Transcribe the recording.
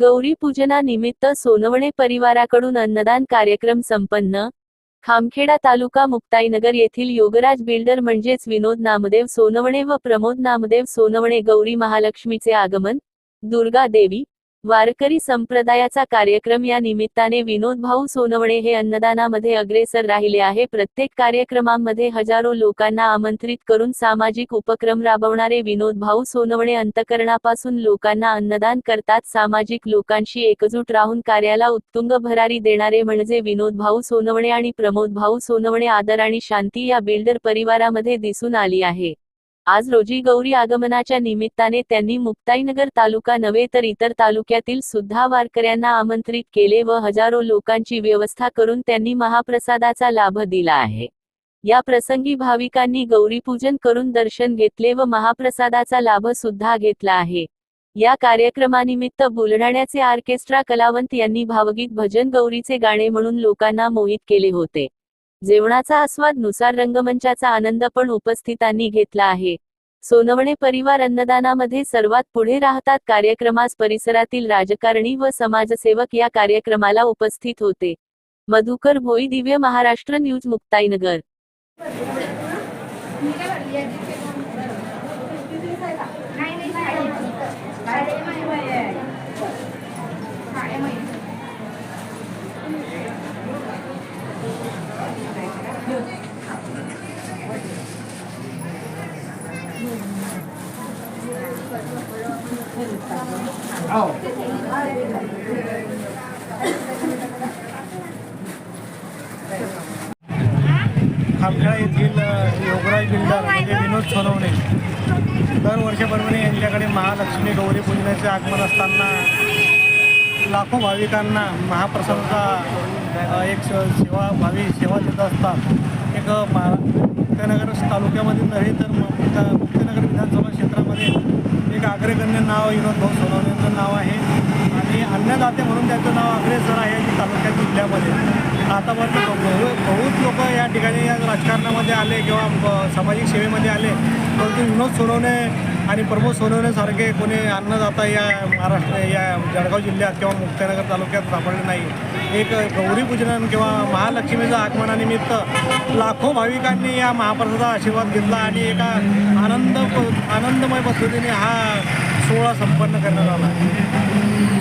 गौरी पूजनानिमित्त सोनवणे परिवाराकडून अन्नदान कार्यक्रम संपन्न. खामखेडा तालुका मुक्ताईनगर येथील योगराज बिल्डर म्हणजेच विनोद नामदेव सोनवणे व प्रमोद नामदेव सोनवणे गौरी महालक्ष्मीचे आगमन. दुर्गा देवी वारकरी संप्रदायाचा कार्यक्रम या निमित्ताने विनोद भाऊ सोनवणे हे अन्नदानामध्ये अग्रेसर राहिले आहे. प्रत्येक कार्यक्रमांमध्ये हजारो लोकांना आमंत्रित करून सामाजिक उपक्रम राबवणारे विनोद भाऊ सोनवणे अंतकरणापासून लोकांना अन्नदान करतात. सामाजिक लोकांशी एकजूट राहून कार्याला उत्तुंग भरारी देणारे म्हणजे विनोद भाऊ सोनवणे आणि प्रमोद भाऊ सोनवणे आदर आणि शांती या बिल्डर परिवारामध्ये दिसून आली आहे. आज रोजी गौरी आगमनाच्या निमित्ताने त्यांनी मुक्ताईनगर तालुका नव्हे तर इतर तालुक्यातील सुद्धा वारकऱ्यांना आमंत्रित केले व हजारो लोकांची व्यवस्था करून त्यांनी महाप्रसादाचा लाभ दिला आहे. या प्रसंगी भाविकांनी गौरीपूजन करून दर्शन घेतले व महाप्रसादाचा लाभ सुद्धा घेतला आहे. या कार्यक्रमानिमित्त बुलढाण्याचे ऑर्केस्ट्रा कलावंत यांनी भावगीत भजन गौरीचे गाणे म्हणून लोकांना मोहित केले होते. जेवणाचा आस्वादनुसार रंगमंचाचा आनंद पण उपस्थितांनी घेतला आहे. सोनवणे परिवार अन्नदानामध्ये सर्वात पुढे राहतात कार्यक्रमास परिसरातील राजकारणी व समाजसेवक या कार्यक्रमाला उपस्थित होते. मधुकर भोई दिव्य महाराष्ट्र न्यूज मुक्ताईनगर. खामखेडा येथील अ, योगराज बिल्डर म्हणजे विनोद सोनवणे. दर वर्षाप्रमाणे यांच्याकडे महालक्ष्मी गौरी पूजनाचे आगमन असताना लाखो भाविकांना महाप्रसादाचा एक सेवा भावी सेवा देत असतात. एक अ, मा मुक्तानगर तालुक्यामध्ये नव्हे तर आग्रेकरने नाव विनोद भाऊ सोनवणेंचं नाव आहे. आणि अन्नदाते म्हणून त्यांचं नाव अग्रेसर आहे की तालुक्यात जिल्ह्यामध्ये. आतापर्यंत बहु बहुत लोक या ठिकाणी या राजकारणामध्ये आले किंवा सामाजिक सेवेमध्ये आले. परंतु विनोद सोनवणे आणि प्रमोद सोनवण्यासारखे कोणी अन्नदाता या महाराष्ट्र या जळगाव जिल्ह्यात किंवा मुक्तानगर तालुक्यात सापडले नाही. एक गौरीपूजन किंवा महालक्ष्मीच्या आगमनानिमित्त लाखो भाविकांनी या महाप्रसादा आशीर्वाद घेतला आणि एका आनंद आनंदमय पद्धतीने हा सोहळा संपन्न करण्यात आला.